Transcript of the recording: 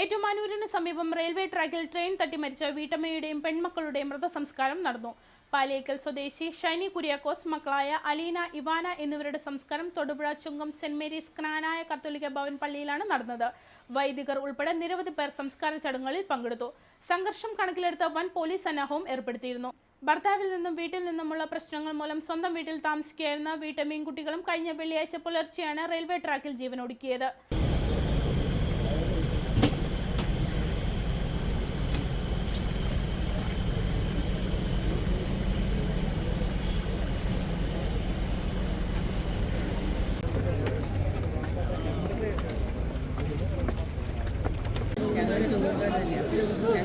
ഏറ്റുമാനൂരിന് സമീപം റെയിൽവേ ട്രാക്കിൽ ട്രെയിൻ തട്ടി മരിച്ച വീട്ടമ്മയുടെയും പെൺമക്കളുടെയും മൃതസംസ്കാരം നടന്നു. പാലേക്കൽ സ്വദേശി ഷൈനി കുര്യാക്കോസ് മക്കളായ അലീന ഇവാന എന്നിവരുടെ സംസ്കാരം തൊടുപുഴ ചുങ്കം സെന്റ് മേരീസ് ക്നാനായ കത്തോലിക്ക ഭവൻ പള്ളിയിലാണ് നടന്നത്. വൈദികർ ഉൾപ്പെടെ നിരവധി പേർ സംസ്കാര ചടങ്ങുകളിൽ പങ്കെടുത്തു. സംഘർഷം കണക്കിലെടുത്ത് വൻ പോലീസ് സന്നാഹവും ഏർപ്പെടുത്തിയിരുന്നു. ഭർത്താവിൽ നിന്നും വീട്ടിൽ നിന്നുമുള്ള പ്രശ്നങ്ങൾ മൂലം സ്വന്തം വീട്ടിൽ താമസിക്കുകയായിരുന്ന വീട്ടമ്മയും കുട്ടികളും കഴിഞ്ഞ വെള്ളിയാഴ്ച പുലർച്ചെയാണ് റെയിൽവേ ട്രാക്കിൽ ജീവനൊടുക്കിയത്. 两个人就能在这里吃饭